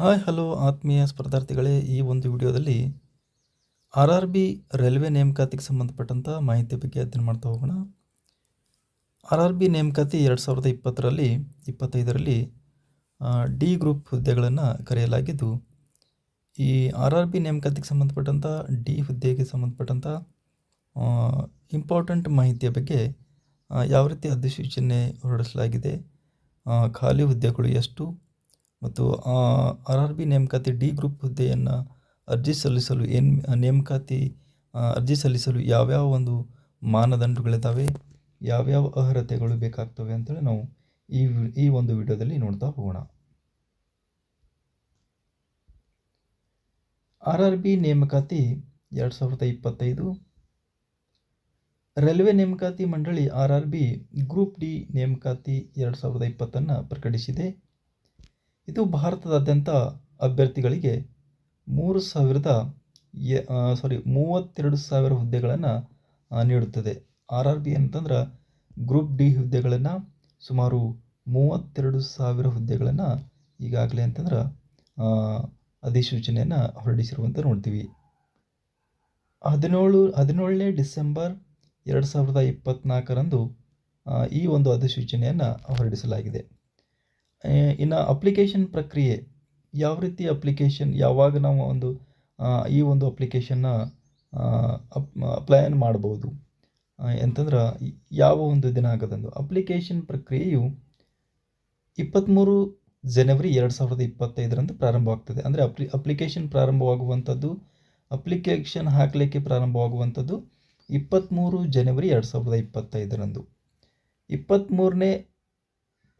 Hi, hello ಆತ್ಮೀಯ ಸ್ಪರ್ಧಾರ್ಥಿಗಳೇ. ಈ ಒಂದು ವಿಡಿಯೋದಲ್ಲಿ ಆರ್ ಆರ್ ಬಿ ರೈಲ್ವೆ ನೇಮಕಾತಿಗೆ ಸಂಬಂಧಪಟ್ಟಂಥ ಮಾಹಿತಿ ಬಗ್ಗೆ ಅಧ್ಯಯನ ಮಾಡ್ತಾ ಹೋಗೋಣ. ಆರ್ ಆರ್ ಬಿ ನೇಮಕಾತಿ ಎರಡು ಸಾವಿರದ ಇಪ್ಪತ್ತರಲ್ಲಿ, ಇಪ್ಪತ್ತೈದರಲ್ಲಿ ಡಿ ಗ್ರೂಪ್ ಹುದ್ದೆಗಳನ್ನು ಕರೆಯಲಾಗಿದ್ದು, ಈ ಆರ್ ಆರ್ ಬಿ ನೇಮಕಾತಿಗೆ ಸಂಬಂಧಪಟ್ಟಂಥ ಡಿ ಹುದ್ದೆಗೆ ಸಂಬಂಧಪಟ್ಟಂಥ ಇಂಪಾರ್ಟೆಂಟ್ ಮಾಹಿತಿಯ ಬಗ್ಗೆ ಯಾವ ರೀತಿ ಅಧಿಸೂಚನೆ ಹೊರಡಿಸಲಾಗಿದೆ ಖಾಲಿ ಹುದ್ದೆಗಳು ಎಷ್ಟು ಮತ್ತು ಆರ್ ಆರ್ ಬಿ ನೇಮಕಾತಿ ಡಿ ಗ್ರೂಪ್ ಹುದ್ದೆಯನ್ನು ಅರ್ಜಿ ಸಲ್ಲಿಸಲು ಏನು, ನೇಮಕಾತಿ ಅರ್ಜಿ ಸಲ್ಲಿಸಲು ಯಾವ್ಯಾವ ಒಂದು ಮಾನದಂಡಗಳಿದ್ದಾವೆ ಯಾವ್ಯಾವ ಅರ್ಹತೆಗಳು ಬೇಕಾಗ್ತವೆ ಅಂತೇಳಿ ನಾವು ಈ ಈ ಒಂದು ವಿಡಿಯೋದಲ್ಲಿ ನೋಡ್ತಾ ಹೋಗೋಣ. ಆರ್ ಆರ್ ಬಿ ನೇಮಕಾತಿ ಎರಡು ಸಾವಿರದ ಇಪ್ಪತ್ತೈದು. ರೈಲ್ವೆ ನೇಮಕಾತಿ ಮಂಡಳಿ R R B group D ನೇಮಕಾತಿ ಎರಡು ಸಾವಿರದ ಇಪ್ಪತ್ತನ್ನು ಪ್ರಕಟಿಸಿದೆ. ಇದು ಭಾರತದಾದ್ಯಂತ ಅಭ್ಯರ್ಥಿಗಳಿಗೆ ಮೂರು ಸಾವಿರದ ಎ- ಸಾರಿ ಮೂವತ್ತೆರಡು ಸಾವಿರ ಹುದ್ದೆಗಳನ್ನು ನೀಡುತ್ತದೆ. ಆರ್ ಆರ್ ಬಿ ಅಂತಂದ್ರೆ ಗ್ರೂಪ್ ಡಿ ಹುದ್ದೆಗಳನ್ನು ಸುಮಾರು ಮೂವತ್ತೆರಡು ಸಾವಿರ ಹುದ್ದೆಗಳನ್ನು ಈಗಾಗಲೇ ಅಂತಂದ್ರೆ ಅಧಿಸೂಚನೆಯನ್ನು ಹೊರಡಿಸಿರುವಂತ ನೋಡ್ತೀವಿ. ಹದಿನೇಳು, ಹದಿನೇಳನೇ ಡಿಸೆಂಬರ್ ಎರಡು ಸಾವಿರದ ಇಪ್ಪತ್ತ್ನಾಲ್ಕರಂದು ಈ ಒಂದು ಅಧಿಸೂಚನೆಯನ್ನು ಹೊರಡಿಸಲಾಗಿದೆ. ಇನ್ನು ಅಪ್ಲಿಕೇಶನ್ ಪ್ರಕ್ರಿಯೆ, ಯಾವ ರೀತಿ ಅಪ್ಲಿಕೇಶನ್ ಯಾವಾಗ ನಾವು ಒಂದು ಈ ಒಂದು ಅಪ್ಲಿಕೇಶನ್ನ ಅಪ್ಲೈನ್ ಮಾಡ್ಬೋದು ಎಂತಂದ್ರೆ ಯಾವ ಒಂದು ದಿನ ಆಗದಂದು. ಅಪ್ಲಿಕೇಶನ್ ಪ್ರಕ್ರಿಯೆಯು ಇಪ್ಪತ್ತ್ಮೂರು ಜನವರಿ ಎರಡು ಸಾವಿರದ ಇಪ್ಪತ್ತೈದರಂದು ಪ್ರಾರಂಭವಾಗ್ತದೆ. ಅಂದರೆ ಅಪ್ಲಿ ಅಪ್ಲಿಕೇಶನ್ ಪ್ರಾರಂಭವಾಗುವಂಥದ್ದು ಅಪ್ಲಿಕೇಶನ್ ಹಾಕಲಿಕ್ಕೆ ಪ್ರಾರಂಭವಾಗುವಂಥದ್ದು ಇಪ್ಪತ್ತ್ಮೂರು ಜನವರಿ ಎರಡು ಸಾವಿರದ ಇಪ್ಪತ್ತೈದರಂದು. ಇಪ್ಪತ್ತ್ಮೂರನೇ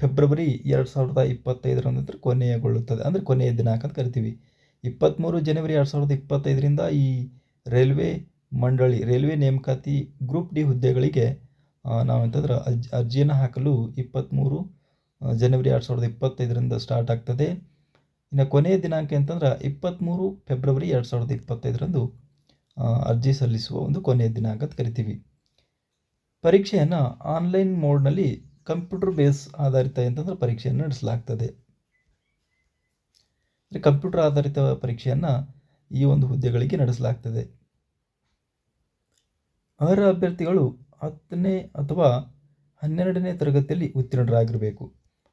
ಫೆಬ್ರವರಿ ಎರಡು ಸಾವಿರದ ಇಪ್ಪತ್ತೈದರಂದ್ರೆ ಕೊನೆಯಗೊಳ್ಳುತ್ತದೆ ಅಂದರೆ ಕೊನೆಯ ದಿನಾಂಕ ಅಂತ ಕರಿತೀವಿ. ಇಪ್ಪತ್ತ್ಮೂರು ಜನವರಿ ಎರಡು ಸಾವಿರದ ಇಪ್ಪತ್ತೈದರಿಂದ ಈ ರೈಲ್ವೆ ಮಂಡಳಿ, ರೈಲ್ವೆ ನೇಮಕಾತಿ ಗ್ರೂಪ್ ಡಿ ಹುದ್ದೆಗಳಿಗೆ ನಾವು ಅಂತಂದ್ರೆ ಅರ್ಜಿ, ಅರ್ಜಿಯನ್ನು ಹಾಕಲು ಇಪ್ಪತ್ತ್ಮೂರು ಜನವರಿ ಎರಡು ಸಾವಿರದ ಇಪ್ಪತ್ತೈದರಿಂದ ಸ್ಟಾರ್ಟ್ ಆಗ್ತದೆ. ಇನ್ನು ಕೊನೆಯ ದಿನಾಂಕ ಅಂತಂದ್ರೆ ಇಪ್ಪತ್ತ್ಮೂರು ಫೆಬ್ರವರಿ ಎರಡು ಸಾವಿರದ ಇಪ್ಪತ್ತೈದರಂದು ಅರ್ಜಿ ಸಲ್ಲಿಸುವ ಒಂದು ಕೊನೆಯ ದಿನಾಂಕ ಅಂತ ಕರಿತೀವಿ. ಪರೀಕ್ಷೆಯನ್ನು ಆನ್ಲೈನ್ ಮೋಡ್ನಲ್ಲಿ ಕಂಪ್ಯೂಟರ್ ಬೇಸ್ ಆಧಾರಿತ ಅಂತಂದ್ರೆ ಪರೀಕ್ಷೆಯನ್ನು ನಡೆಸಲಾಗ್ತದೆ. ಅಂದರೆ ಕಂಪ್ಯೂಟರ್ ಆಧಾರಿತ ಪರೀಕ್ಷೆಯನ್ನು ಈ ಒಂದು ಹುದ್ದೆಗಳಿಗೆ ನಡೆಸಲಾಗ್ತದೆ. ಅರ್ಹ ಅಭ್ಯರ್ಥಿಗಳು ಹತ್ತನೇ ಅಥವಾ ಹನ್ನೆರಡನೇ ತರಗತಿಯಲ್ಲಿ ಉತ್ತೀರ್ಣರಾಗಿರಬೇಕು.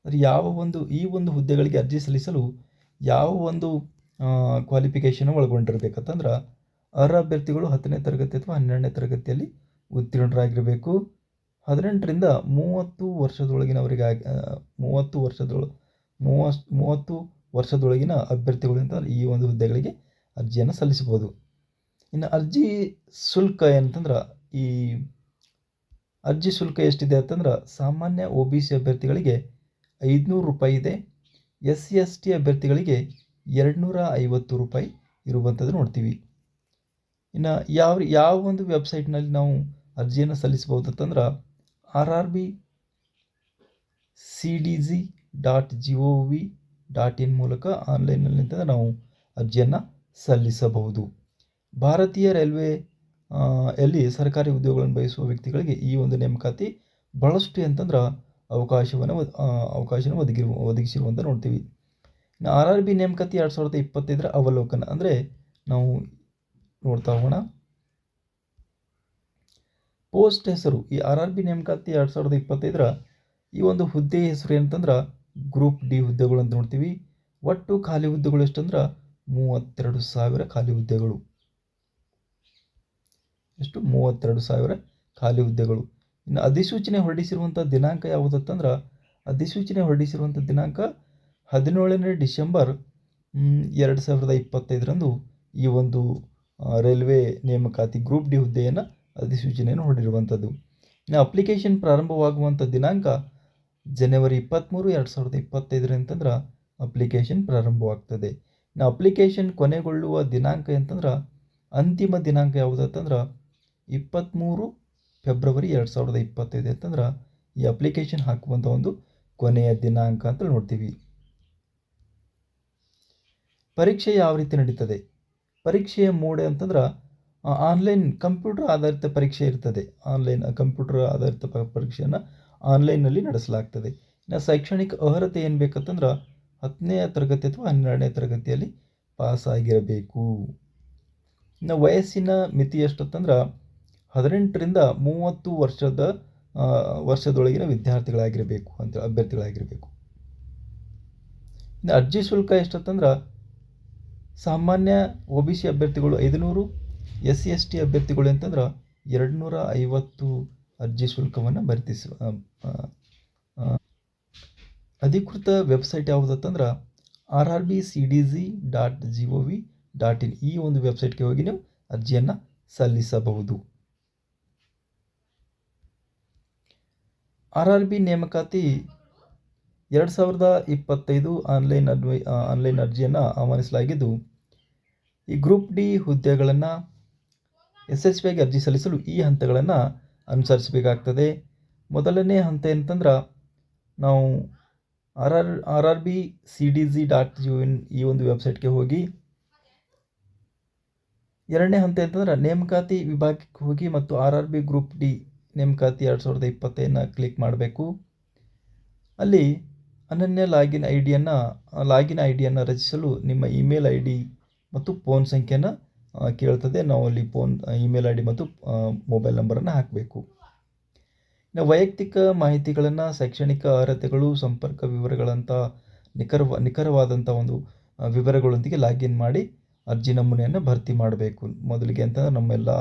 ಅಂದರೆ ಯಾವ ಒಂದು, ಈ ಒಂದು ಹುದ್ದೆಗಳಿಗೆ ಅರ್ಜಿ ಸಲ್ಲಿಸಲು ಯಾವ ಒಂದು ಕ್ವಾಲಿಫಿಕೇಷನ್ ಒಳಗೊಂಡಿರಬೇಕಂತಂದ್ರೆ ಅರ್ಹ ಅಭ್ಯರ್ಥಿಗಳು ಹತ್ತನೇ ತರಗತಿ ಅಥವಾ ಹನ್ನೆರಡನೇ ತರಗತಿಯಲ್ಲಿ ಉತ್ತೀರ್ಣರಾಗಿರಬೇಕು. ಹದಿನೆಂಟರಿಂದ ಮೂವತ್ತು ವರ್ಷದೊಳಗಿನವರಿಗೆ ಮೂವತ್ತು ವರ್ಷದೊಳಗೆ ಮೂವಸ್, ಮೂವತ್ತು ವರ್ಷದೊಳಗಿನ ಅಭ್ಯರ್ಥಿಗಳಿಂದ ಈ ಒಂದು ಹುದ್ದೆಗಳಿಗೆ ಅರ್ಜಿಯನ್ನು ಸಲ್ಲಿಸಬಹುದು. ಇನ್ನು ಅರ್ಜಿ ಶುಲ್ಕ ಏನಂತಂದ್ರೆ, ಈ ಅರ್ಜಿ ಶುಲ್ಕ ಎಷ್ಟಿದೆ ಅಂತಂದ್ರೆ, ಸಾಮಾನ್ಯ ಒ ಬಿ ಸಿ ಅಭ್ಯರ್ಥಿಗಳಿಗೆ ಐದುನೂರು ರೂಪಾಯಿ ಇದೆ, ಎಸ್ ಸಿ ಎಸ್ ಟಿ ಅಭ್ಯರ್ಥಿಗಳಿಗೆ ಎರಡುನೂರ ಐವತ್ತು ರೂಪಾಯಿ ಇರುವಂಥದ್ದು ನೋಡ್ತೀವಿ. ಇನ್ನು ಯಾವ ಯಾವ ಒಂದು ವೆಬ್ಸೈಟ್ನಲ್ಲಿ ನಾವು ಅರ್ಜಿಯನ್ನು ಸಲ್ಲಿಸಬಹುದು ಅಂತಂದ್ರೆ R R B C D G dot G O V dot in ಮೂಲಕ ಆನ್ಲೈನಲ್ಲಿ ನಾವು ಅರ್ಜಿಯನ್ನು ಸಲ್ಲಿಸಬಹುದು. ಭಾರತೀಯ ರೈಲ್ವೆ ಎಲ್ಲಿ ಸರ್ಕಾರಿ ಉದ್ಯೋಗಗಳನ್ನು ಬಯಸುವ ವ್ಯಕ್ತಿಗಳಿಗೆ ಈ ಒಂದು ನೇಮಕಾತಿ ಭಾಳಷ್ಟು ಅಂತಂದ್ರೆ ಅವಕಾಶವನ್ನು ಅವಕಾಶನ ಒದಗಿ ಒದಗಿಸಿರುವಂತ ನೋಡ್ತೀವಿ. ಇನ್ನು ಆರ್ ಆರ್ ಬಿ ನೇಮಕಾತಿ ಎರಡು ಸಾವಿರದ ಇಪ್ಪತ್ತೈದರ ಅವಲೋಕನ ಅಂದರೆ ನಾವು ನೋಡ್ತಾ ಹೋಗೋಣ. ಪೋಸ್ಟ್ ಹೆಸರು, ಈ ಆರ್ ಆರ್ ಬಿ ನೇಮಕಾತಿ ಎರಡು ಸಾವಿರದ ಇಪ್ಪತ್ತೈದರ ಈ ಒಂದು ಹುದ್ದೆ ಹೆಸರು ಏನಂತಂದ್ರೆ ಗ್ರೂಪ್ ಡಿ ಹುದ್ದೆಗಳು ಅಂತ ನೋಡ್ತೀವಿ. ಒಟ್ಟು ಖಾಲಿ ಹುದ್ದೆಗಳು ಎಷ್ಟಂದ್ರೆ? ಮೂವತ್ತೆರಡು ಸಾವಿರ ಖಾಲಿ ಹುದ್ದೆಗಳು. ಎಷ್ಟು? ಮೂವತ್ತೆರಡು ಸಾವಿರ ಖಾಲಿ ಹುದ್ದೆಗಳು. ಇನ್ನು ಅಧಿಸೂಚನೆ ಹೊರಡಿಸಿರುವಂಥ ದಿನಾಂಕ ಯಾವುದಂತಂದ್ರೆ ಅಧಿಸೂಚನೆ ಹೊರಡಿಸಿರುವಂಥ ದಿನಾಂಕ ಹದಿನೇಳನೇ ಡಿಸೆಂಬರ್ ಎರಡು ಸಾವಿರದ ಇಪ್ಪತ್ತೈದರಂದು ಈ ಒಂದು ರೈಲ್ವೆ ನೇಮಕಾತಿ ಗ್ರೂಪ್ ಡಿ ಹುದ್ದೆಯನ್ನು ಅಧಿಸೂಚನೆಯನ್ನು ಹೊರಡಿರುವಂಥದ್ದು ಇನ್ನು ಅಪ್ಲಿಕೇಶನ್ ಪ್ರಾರಂಭವಾಗುವಂಥ ದಿನಾಂಕ ಜನವರಿ ಇಪ್ಪತ್ತ್ಮೂರು ಎರಡು ಸಾವಿರದ ಇಪ್ಪತ್ತೈದರ ಅಂತಂದ್ರೆ ಅಪ್ಲಿಕೇಶನ್ ಪ್ರಾರಂಭವಾಗ್ತದೆ. ಇನ್ನು ಅಪ್ಲಿಕೇಶನ್ ಕೊನೆಗೊಳ್ಳುವ ದಿನಾಂಕ ಅಂತಂದ್ರೆ ಅಂತಿಮ ದಿನಾಂಕ ಯಾವುದಂತಂದ್ರೆ ಇಪ್ಪತ್ತ್ಮೂರು ಫೆಬ್ರವರಿ ಎರಡು ಸಾವಿರದ ಇಪ್ಪತ್ತೈದು ಅಂತಂದ್ರೆ ಈ ಅಪ್ಲಿಕೇಶನ್ ಹಾಕುವಂಥ ಒಂದು ಕೊನೆಯ ದಿನಾಂಕ ಅಂತ ನೋಡ್ತೀವಿ. ಪರೀಕ್ಷೆ ಯಾವ ರೀತಿ ನಡೀತದೆ? ಪರೀಕ್ಷೆಯ ಮೂಡೆ ಅಂತಂದ್ರೆ ಆನ್ಲೈನ್ ಕಂಪ್ಯೂಟರ್ ಆಧಾರಿತ ಪರೀಕ್ಷೆ ಇರ್ತದೆ. ಆನ್ಲೈನ್ ಕಂಪ್ಯೂಟರ್ ಆಧಾರಿತ ಪ- ಪರೀಕ್ಷೆಯನ್ನು ಆನ್ಲೈನ್ನಲ್ಲಿ ನಡೆಸಲಾಗ್ತದೆ. ಇನ್ನು ಶೈಕ್ಷಣಿಕ ಅರ್ಹತೆ ಏನು ಬೇಕಂತಂದ್ರೆ ಹತ್ತನೇ ತರಗತಿ ಅಥವಾ ಹನ್ನೆರಡನೇ ತರಗತಿಯಲ್ಲಿ ಪಾಸಾಗಿರಬೇಕು ಇನ್ನು ವಯಸ್ಸಿನ ಮಿತಿ ಎಷ್ಟಂತಂದ್ರೆ ಹದಿನೆಂಟರಿಂದ ಮೂವತ್ತು ವರ್ಷದ ವರ್ಷದೊಳಗಿನ ವಿದ್ಯಾರ್ಥಿಗಳಾಗಿರಬೇಕು ಅಂತ ಅಭ್ಯರ್ಥಿಗಳಾಗಿರಬೇಕು. ಇನ್ನು ಅರ್ಜಿ ಶುಲ್ಕ ಎಷ್ಟಂತಂದ್ರೆ ಸಾಮಾನ್ಯ ಒ ಬಿ ಸಿ ಅಭ್ಯರ್ಥಿಗಳು ಐದುನೂರು ಎಸ್ ಸಿ ಎಸ್ ಟಿ ಅಭ್ಯರ್ಥಿಗಳು ಅಂತಂದ್ರೆ ಎರಡು ನೂರ ಐವತ್ತು ಅರ್ಜಿ ಶುಲ್ಕವನ್ನು ಭರ್ತಿಸ ಆ, ಆ, ಆ, ಅಧಿಕೃತ website ಯಾವುದಂತಂದ್ರೆ R R B C D G dot G O V dot in. ಈ ಒಂದು ವೆಬ್ಸೈಟ್ಗೆ ಹೋಗಿ ನೀವು ಅರ್ಜಿಯನ್ನು ಸಲ್ಲಿಸಬಹುದು. ಆರ್ ಆರ್ ಬಿ ನೇಮಕಾತಿ ಎರಡು ಸಾವಿರದ ಇಪ್ಪತ್ತೈದು ಆನ್ಲೈನ್ ಅನ್ವಯ ಆನ್ಲೈನ್ ಅರ್ಜಿಯನ್ನು ಆಹ್ವಾನಿಸಲಾಗಿದ್ದು ಈ ಗ್ರೂಪ್ ಡಿ ಹುದ್ದೆಗಳನ್ನು ಎಸ್ ಎಸ್ ಪಿಗೆ ಅರ್ಜಿ ಸಲ್ಲಿಸಲು ಈ ಹಂತಗಳನ್ನು ಅನುಸರಿಸಬೇಕಾಗ್ತದೆ. ಮೊದಲನೇ ಹಂತ ಏನಂತಂದ್ರೆ, ನಾವು R R R R B C D G dot G in ಈ ಒಂದು ವೆಬ್ಸೈಟ್ಗೆ ಹೋಗಿ, ಎರಡನೇ ಹಂತ ಅಂತಂದ್ರೆ ನೇಮಕಾತಿ ವಿಭಾಗಕ್ಕೆ ಹೋಗಿ ಮತ್ತು R R B group D ನೇಮಕಾತಿ ಎರಡು ಸಾವಿರದ ಇಪ್ಪತ್ತೈದನ್ನ ಕ್ಲಿಕ್ ಮಾಡಬೇಕು. ಅಲ್ಲಿ ಅನನ್ಯ ಲಾಗಿನ್ ಐ ಡಿಯನ್ನು ಲಾಗಿನ್ ಐ ಡಿಯನ್ನು ರಚಿಸಲು ನಿಮ್ಮ ಇಮೇಲ್ ಐ ಡಿ ಮತ್ತು ಫೋನ್ ಸಂಖ್ಯೆಯನ್ನು ಕೇಳ್ತದೆ, ನಾವು ಅಲ್ಲಿ ಫೋನ್ ಇಮೇಲ್ ಐ ಡಿ ಮತ್ತು ಮೊಬೈಲ್ ನಂಬರನ್ನು ಹಾಕಬೇಕು. ಇನ್ನು ವೈಯಕ್ತಿಕ ಮಾಹಿತಿಗಳನ್ನು, ಶೈಕ್ಷಣಿಕ ಅರ್ಹತೆಗಳು, ಸಂಪರ್ಕ ವಿವರಗಳಂಥ ನಿಖರವ ನಿಖರವಾದಂಥ ಒಂದು ವಿವರಗಳೊಂದಿಗೆ ಲಾಗಿನ್ ಮಾಡಿ, ಅರ್ಜಿ ನಮೂನೆಯನ್ನು ಭರ್ತಿ ಮಾಡಬೇಕು. ಮೊದಲಿಗೆ ಅಂತಂದರೆ ನಮ್ಮೆಲ್ಲ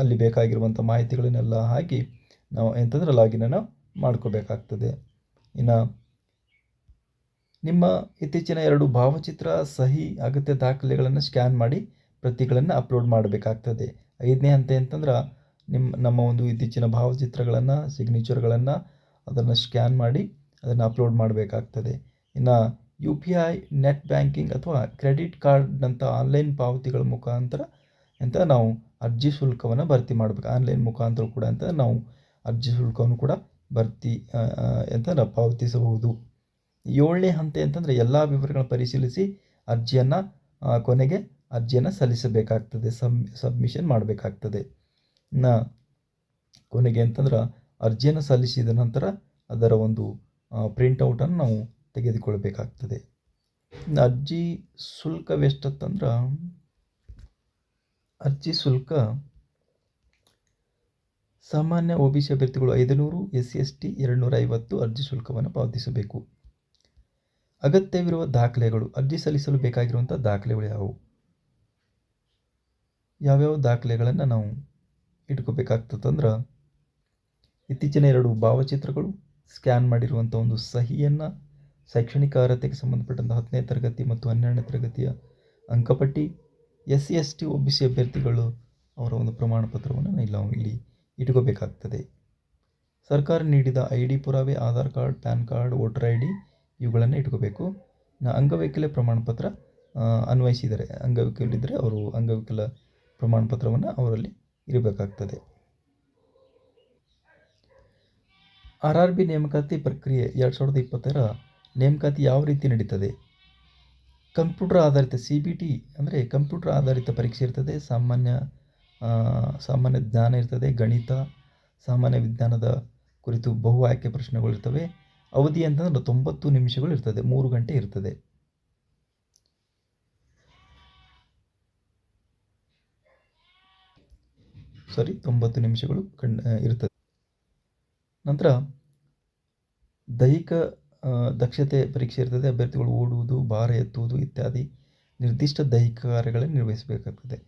ಅಲ್ಲಿ ಬೇಕಾಗಿರುವಂಥ ಮಾಹಿತಿಗಳನ್ನೆಲ್ಲ ಹಾಕಿ, ನಾವು ಎಂತಂದರೆ ಲಾಗಿನನ್ನು ಮಾಡ್ಕೋಬೇಕಾಗ್ತದೆ. ಇನ್ನು ನಿಮ್ಮ ಇತ್ತೀಚಿನ ಎರಡು ಭಾವಚಿತ್ರ ಸಹಿ ಅಗತ್ಯ ದಾಖಲೆಗಳನ್ನು ಸ್ಕ್ಯಾನ್ ಮಾಡಿ ಪ್ರತಿಗಳನ್ನು ಅಪ್ಲೋಡ್ ಮಾಡಬೇಕಾಗ್ತದೆ. ಐದನೇ ಹಂತ ಅಂತಂದ್ರೆ ನಿಮ್ಮ ನಮ್ಮ ಒಂದು ಇತ್ತೀಚಿನ ಭಾವಚಿತ್ರಗಳನ್ನು ಸಿಗ್ನೇಚರ್ಗಳನ್ನು ಅದನ್ನು ಸ್ಕ್ಯಾನ್ ಮಾಡಿ ಅದನ್ನು ಅಪ್ಲೋಡ್ ಮಾಡಬೇಕಾಗ್ತದೆ. ಇನ್ನು U P I, net banking ಅಥವಾ ಕ್ರೆಡಿಟ್ ಕಾರ್ಡ್ನಂಥ ಆನ್ಲೈನ್ ಪಾವತಿಗಳ ಮುಖಾಂತರ ಅಂತ ನಾವು ಅರ್ಜಿ ಶುಲ್ಕವನ್ನು ಭರ್ತಿ ಮಾಡಬೇಕು. ಆನ್ಲೈನ್ ಮುಖಾಂತರ ಕೂಡ ಅಂತ ನಾವು ಅರ್ಜಿ ಶುಲ್ಕವನ್ನು ಕೂಡ ಭರ್ತಿ ಅಂತ ನಾವು ಪಾವತಿಸಬಹುದು. ಏಳನೇ ಹಂತ ಅಂತಂದರೆ ಎಲ್ಲ ವಿವರಗಳನ್ನು ಪರಿಶೀಲಿಸಿ ಅರ್ಜಿಯನ್ನು ಕೊನೆಗೆ ಅರ್ಜಿಯನ್ನು ಸಲ್ಲಿಸಬೇಕಾಗ್ತದೆ, ಸಬ್, ಸಬ್ಮಿಷನ್ ಮಾಡಬೇಕಾಗ್ತದೆ. ನ, ಕೊನೆಗೆ ಅಂತಂದ್ರೆ ಅರ್ಜಿಯನ್ನು ಸಲ್ಲಿಸಿದ ನಂತರ ಅದರ ಒಂದು ಪ್ರಿಂಟೌಟನ್ನು ನಾವು ತೆಗೆದುಕೊಳ್ಬೇಕಾಗ್ತದೆ. ಅರ್ಜಿ ಶುಲ್ಕವೆಷ್ಟಂತಂದ್ರೆ ಅರ್ಜಿ ಶುಲ್ಕ ಸಾಮಾನ್ಯ ಒ ಬಿ ಸಿ ಅಭ್ಯರ್ಥಿಗಳು ಐದುನೂರು, ಎಸ್ ಸಿ, ಎಸ್ ಟಿ ಎರಡು ನೂರ ಐವತ್ತು ಅರ್ಜಿ ಶುಲ್ಕವನ್ನು ಪಾವತಿಸಬೇಕು. ಅಗತ್ಯವಿರುವ ದಾಖಲೆಗಳು, ಅರ್ಜಿ ಸಲ್ಲಿಸಲು ಬೇಕಾಗಿರುವಂಥ ದಾಖಲೆಗಳು ಯಾವುವು? ಯಾವ್ಯಾವ ದಾಖಲೆಗಳನ್ನು ನಾವು ಇಟ್ಕೋಬೇಕಾಗ್ತದಂದ್ರೆ ಇತ್ತೀಚಿನ ಎರಡು ಭಾವಚಿತ್ರಗಳು, ಸ್ಕ್ಯಾನ್ ಮಾಡಿರುವಂಥ ಒಂದು ಸಹಿಯನ್ನು, ಶೈಕ್ಷಣಿಕ ಅರ್ಹತೆಗೆ ಸಂಬಂಧಪಟ್ಟಂಥ ಹತ್ತನೇ ತರಗತಿ ಮತ್ತು ಹನ್ನೆರಡನೇ ತರಗತಿಯ ಅಂಕಪಟ್ಟಿ S C S T O B C ಅಭ್ಯರ್ಥಿಗಳು ಅವರ ಒಂದು ಪ್ರಮಾಣ ಪತ್ರವನ್ನು ನಾವು ಇಲ್ಲಿ ಇಟ್ಕೋಬೇಕಾಗ್ತದೆ. ಸರ್ಕಾರ ನೀಡಿದ ಐ ಡಿ ಪುರಾವೆ, Aadhaar card, PAN card, voter I D ಇವುಗಳನ್ನು ಇಟ್ಕೋಬೇಕು. ಅಂಗವೈಕಲ್ಯ ಪ್ರಮಾಣ ಪತ್ರ ಅನ್ವಯಿಸಿದರೆ ಅಂಗವಿಕಲಿದ್ದರೆ ಅವರು ಅಂಗವಿಕಲ ಪ್ರಮಾಣ ಪತ್ರವನ್ನು ಅವರಲ್ಲಿ ಇರಬೇಕಾಗ್ತದೆ. ಆರ್ ಆರ್ ಬಿ ನೇಮಕಾತಿ ಪ್ರಕ್ರಿಯೆ ಎರಡು ಸಾವಿರದ ಇಪ್ಪತ್ತರ ನೇಮಕಾತಿ ಯಾವ ರೀತಿ ನಡೀತದೆ? ಕಂಪ್ಯೂಟರ್ ಆಧಾರಿತ ಸಿ ಬಿ ಟಿ ಅಂದರೆ ಕಂಪ್ಯೂಟರ್ ಆಧಾರಿತ ಪರೀಕ್ಷೆ ಇರ್ತದೆ. ಸಾಮಾನ್ಯ ಸಾಮಾನ್ಯ ಜ್ಞಾನ ಇರ್ತದೆ. ಗಣಿತ, ಸಾಮಾನ್ಯ ವಿಜ್ಞಾನದ ಕುರಿತು ಬಹು ಆಯ್ಕೆ ಪ್ರಶ್ನೆಗಳು ಇರ್ತವೆ. ಅವಧಿ ಅಂತಂದ್ರೆ ತೊಂಬತ್ತು ನಿಮಿಷಗಳು ಇರ್ತದೆ, ಮೂರು ಗಂಟೆ ಇರ್ತದೆ. ಸಾರಿ ತೊಂಬತ್ತು ನಿಮಿಷಗಳು ಇರ್ತದೆ. ನಂತರ ದೈಹಿಕ ದಕ್ಷತೆ ಪರೀಕ್ಷೆ ಇರ್ತದೆ, ಅಭ್ಯರ್ಥಿಗಳು ಓಡುವುದು, ಭಾರ ಎತ್ತುವುದು ಇತ್ಯಾದಿ ನಿರ್ದಿಷ್ಟ ದೈಹಿಕ ಕಾರ್ಯಗಳನ್ನು ನಿರ್ವಹಿಸಬೇಕಾಗ್ತದೆ.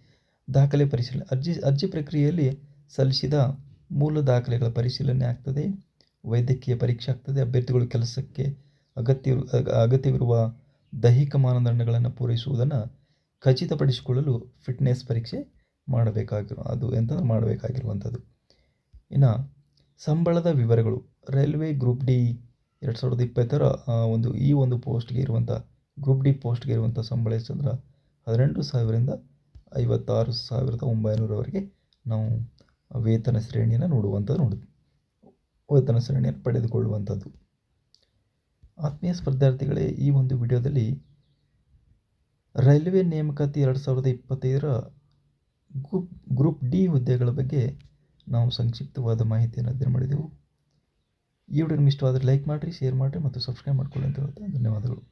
ದಾಖಲೆ ಪರಿಶೀಲನೆ, ಅರ್ಜಿ ಅರ್ಜಿ ಪ್ರಕ್ರಿಯೆಯಲ್ಲಿ ಸಲ್ಲಿಸಿದ ಮೂಲ ದಾಖಲೆಗಳ ಪರಿಶೀಲನೆ ಆಗ್ತದೆ. ವೈದ್ಯಕೀಯ ಪರೀಕ್ಷೆ ಆಗ್ತದೆ, ಅಭ್ಯರ್ಥಿಗಳು ಕೆಲಸಕ್ಕೆ ಅಗತ್ಯ ಅಗತ್ಯವಿರುವ ದೈಹಿಕ ಮಾನದಂಡಗಳನ್ನು ಪೂರೈಸುವುದನ್ನು ಖಚಿತಪಡಿಸಿಕೊಳ್ಳಲು ಫಿಟ್ನೆಸ್ ಪರೀಕ್ಷೆ ಮಾಡಬೇಕಾಗಿರೋ, ಅದು ಎಂತಂದ್ರೆ ಮಾಡಬೇಕಾಗಿರುವಂಥದ್ದು. ಇನ್ನು ಸಂಬಳದ ವಿವರಗಳು, ರೈಲ್ವೆ ಗ್ರೂಪ್ ಡಿ ಎರಡು ಸಾವಿರದ ಇಪ್ಪತ್ತರ ಒಂದು, ಈ ಒಂದು ಪೋಸ್ಟ್ಗೆ ಇರುವಂಥ, ಗ್ರೂಪ್ ಡಿ ಪೋಸ್ಟ್ಗೆ ಇರುವಂಥ ಸಂಬಳ ಎಷ್ಟಂದ್ರೆ, ಹದಿನೆಂಟು ಸಾವಿರದಿಂದ ಐವತ್ತಾರು ಸಾವಿರದ ಒಂಬೈನೂರವರೆಗೆ ನಾವು ವೇತನ ಶ್ರೇಣಿಯನ್ನು ನೋಡುವಂಥದ್ದು ನೋಡಿ ವೇತನ ಸರಣಿ ಪಡೆದುಕೊಳ್ಳುವಂಥದ್ದು ಆತ್ಮೀಯ ಸ್ಪರ್ಧಾರ್ಥಿಗಳೇ, ಈ ಒಂದು ವಿಡಿಯೋದಲ್ಲಿ ರೈಲ್ವೆ ನೇಮಕಾತಿ ಎರಡು ಸಾವಿರದ ಇಪ್ಪತ್ತೈದರ ಗ್ರೂಪ್ ಗ್ರೂಪ್ ಡಿ ಹುದ್ದೆಗಳ ಬಗ್ಗೆ ನಾವು ಸಂಕ್ಷಿಪ್ತವಾದ ಮಾಹಿತಿಯನ್ನು ಅಧ್ಯಯನ ಮಾಡಿದೆವು. ಈ ವಿಡಿಯೋ ನಿಮಗೆ ಇಷ್ಟವಾದರೆ ಲೈಕ್ ಮಾಡಿರಿ, ಶೇರ್ ಮಾಡಿರಿ ಮತ್ತು ಸಬ್ಸ್ಕ್ರೈಬ್ ಮಾಡ್ಕೊಳ್ಳಿ ಅಂತ ಹೇಳ್ತಾ ಧನ್ಯವಾದಗಳು.